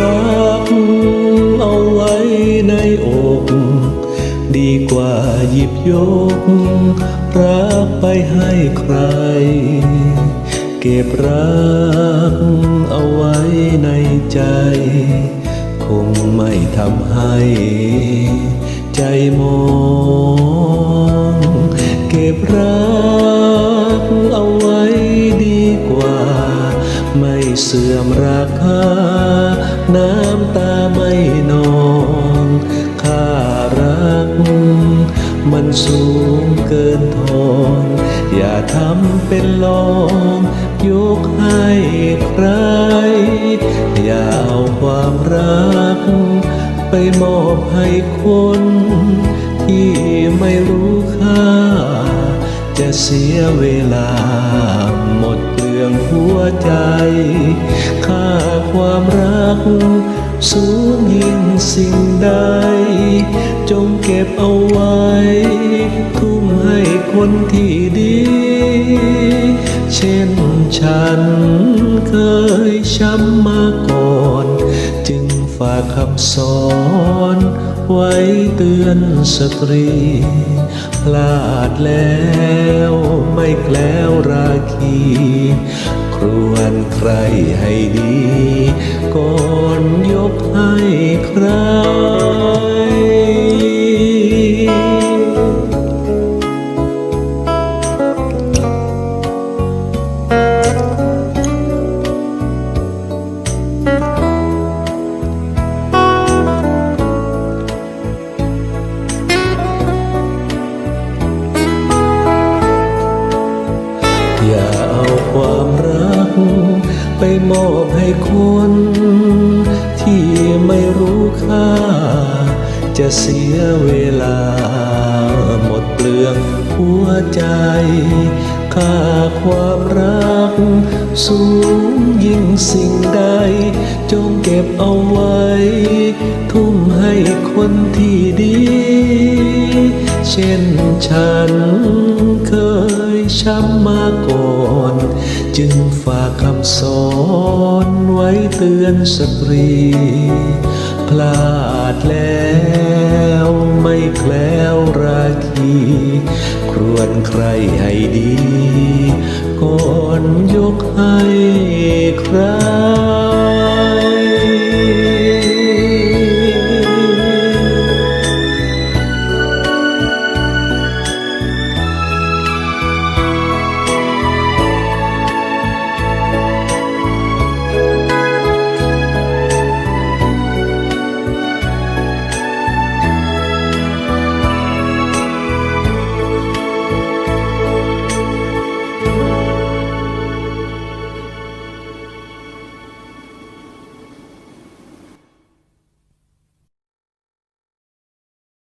รักเอาไว้ในอก ดีกว่าหยิบยก รักไปให้ใคร เก็บรักเอาไว้ในใจ คงไม่ทำให้ ใจมอง เก็บรัก ไม่เสื่อมราคา น้ำตาไม่นองค่ารัก มันสูงเกินทองอย่าทำเป็นลองยกให้ใคร อย่าเอาความรัก ไปมอบให้คน ที่ไม่รู้ค่า จะเสียเวลาหมด เปลืองหัวใจ ค่าความรัก สูงยิ่งสิ่งใด จงเก็บเอาไว้ ทุ่มให้คนที่ดี เช่นฉันเคยช้ำมาก่อน จึงฝากคำสอน ไว้เตือนสตรี พลาดแล้วไม่แกล้วราคี ครวนใครให้ดี ก่อนยกให้ใคร มอบให้คนที่ไม่รู้ค่า จะเสียเวลา หมดเปลืองหัวใจค่าความรัก สูงยิ่งสิ่งใด จงเก็บเอาไว้ ทุ่มให้คนที่ดี เช่นฉันเคยช้ำมาก่อน จึงฝากคำสอนไว้เตือนสตรี พลาดแล้วไม่แคล้วราคีครวนใครให้ดี ก่อนยกให้ใคร